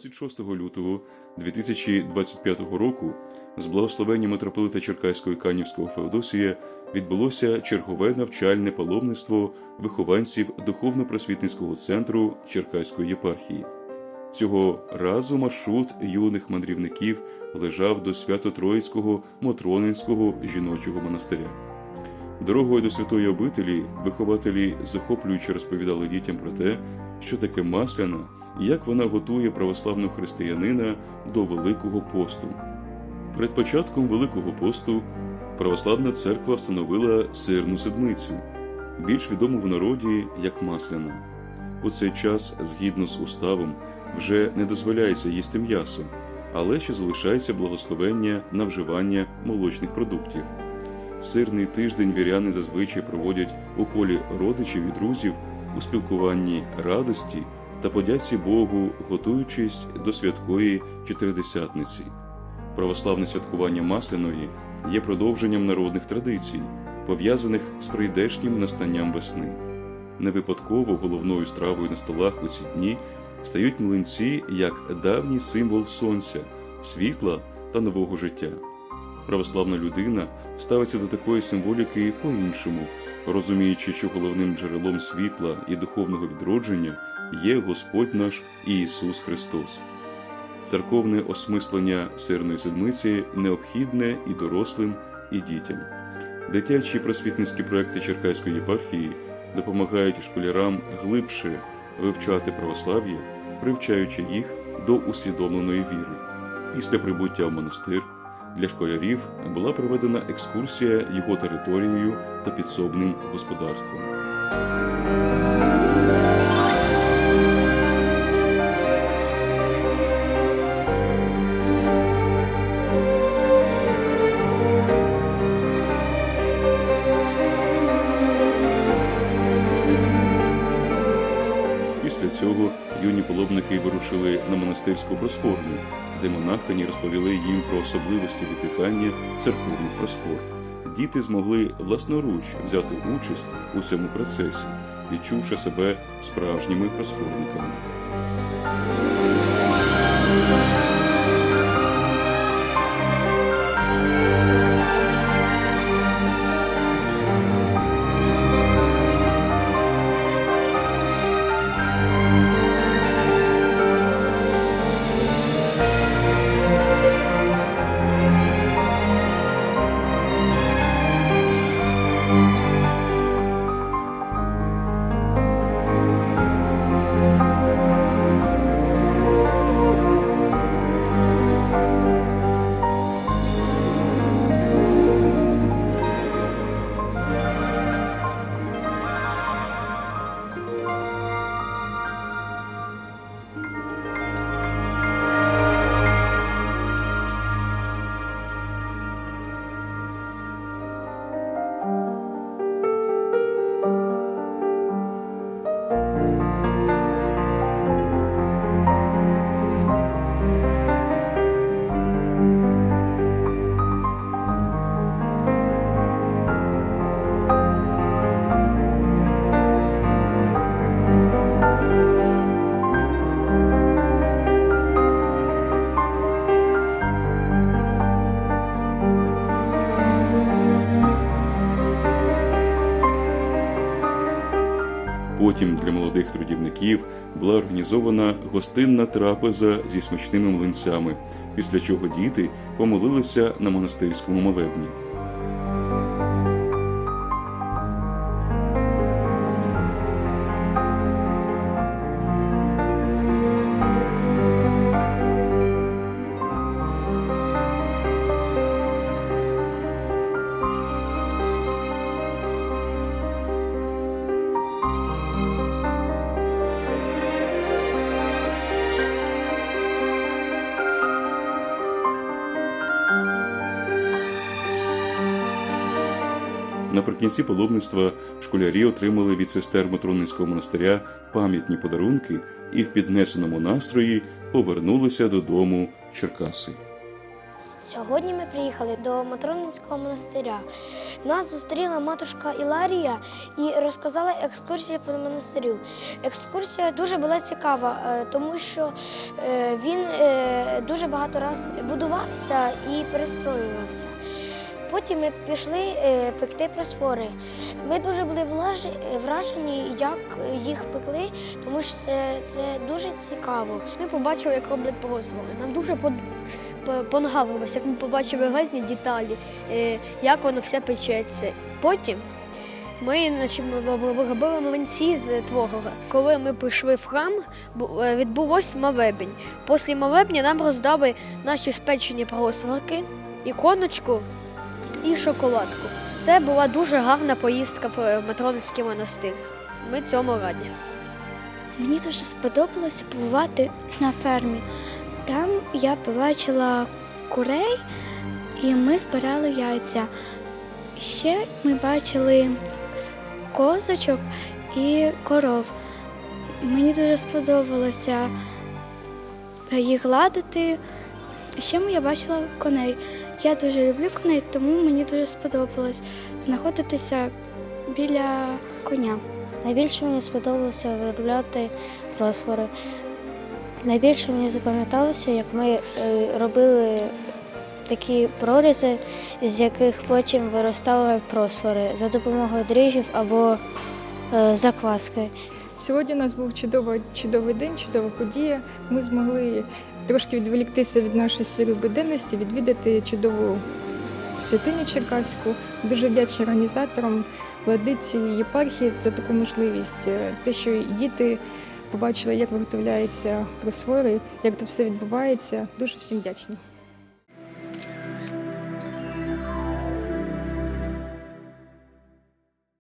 26 лютого 2025 року з благословення митрополита Черкаського і Канівського Феодосія відбулося чергове навчальне паломництво вихованців духовно-просвітницького центру Черкаської єпархії. Цього разу маршрут юних мандрівників лежав до Свято-Троїцького Мотронинського жіночого монастиря. Дорогою до святої обителі вихователі захоплююче розповідали дітям про те, що таке масляна як вона готує православного християнина до Великого посту. Перед початком Великого посту православна церква встановила сирну седмицю, більш відому в народі як масляна. У цей час, згідно з уставом, вже не дозволяється їсти м'ясо, але ще залишається благословення на вживання молочних продуктів. Сирний тиждень віряни зазвичай проводять у колі родичів і друзів у спілкуванні радості та подяці Богу, готуючись до святкої чотиридесятниці. Православне святкування Масляної є продовженням народних традицій, пов'язаних з прийдешнім настанням весни. Не випадково головною стравою на столах у ці дні стають млинці як давній символ сонця, світла та нового життя. Православна людина ставиться до такої символіки по-іншому, розуміючи, що головним джерелом світла і духовного відродження є Господь наш Ісус Христос. Церковне осмислення сирної седмиці необхідне і дорослим, і дітям. Дитячі просвітницькі проекти Черкаської єпархії допомагають школярам глибше вивчати православ'я, привчаючи їх до усвідомленої віри. Після прибуття в монастир для школярів була проведена екскурсія його територією та підсобним господарством. Вирушили на монастирську просфорну, де монахині розповіли їм про особливості випікання церковних просфор. Діти змогли власноруч взяти участь у цьому процесі, відчувши себе справжніми просфорниками. Потім для молодих трудівників була організована гостинна трапеза зі смачними млинцями, після чого діти помолилися на монастирському молебні. Наприкінці паломництва школярі отримали від сестер Матронинського монастиря пам'ятні подарунки і в піднесеному настрої повернулися додому в Черкаси. Сьогодні ми приїхали до Матроницького монастиря. Нас зустріла матушка Іларія і розказала екскурсію по монастирю. Екскурсія дуже була цікава, е, тому що е, він е, дуже багато разів будувався і перестроювався. Потім ми пішли е, пекти просфори. Ми дуже були вражені, як їх пекли, тому що це, це дуже цікаво. Ми побачили, як роблять просвори. Нам дуже под- по- понравилось, як ми побачили різні деталі, е, як воно все печеться. Потім ми значить, робили млинці з творога. Коли ми прийшли в храм, е, відбулось молебень. Після молебня нам роздали наші спечені просварки, іконочку і шоколадку. Це була дуже гарна поїздка в е, Матроницький монастир. Ми цьому раді. Мені дуже сподобалося побувати на фермі. Там я побачила курей і ми збирали яйця. Ще ми бачили козочок і коров. Мені дуже сподобалося їх гладити. Ще я бачила коней. Я дуже люблю коней, тому мені дуже сподобалось знаходитися біля коня. Найбільше мені сподобалося виробляти просфори. Найбільше мені запам'яталося, як ми е, робили такі прорізи, з яких потім виростали просфори за допомогою дріжджів або е, закваски. Сьогодні у нас був чудовий, чудовий день, чудова подія. Ми змогли трошки відволіктися від нашої сірої буденності, відвідати чудову святиню Черкаську. Дуже вдячна організаторам, владиці єпархії за таку можливість. Е, Те, що діти побачили, як виготовляються просвори, як це все відбувається. Дуже всім вдячні.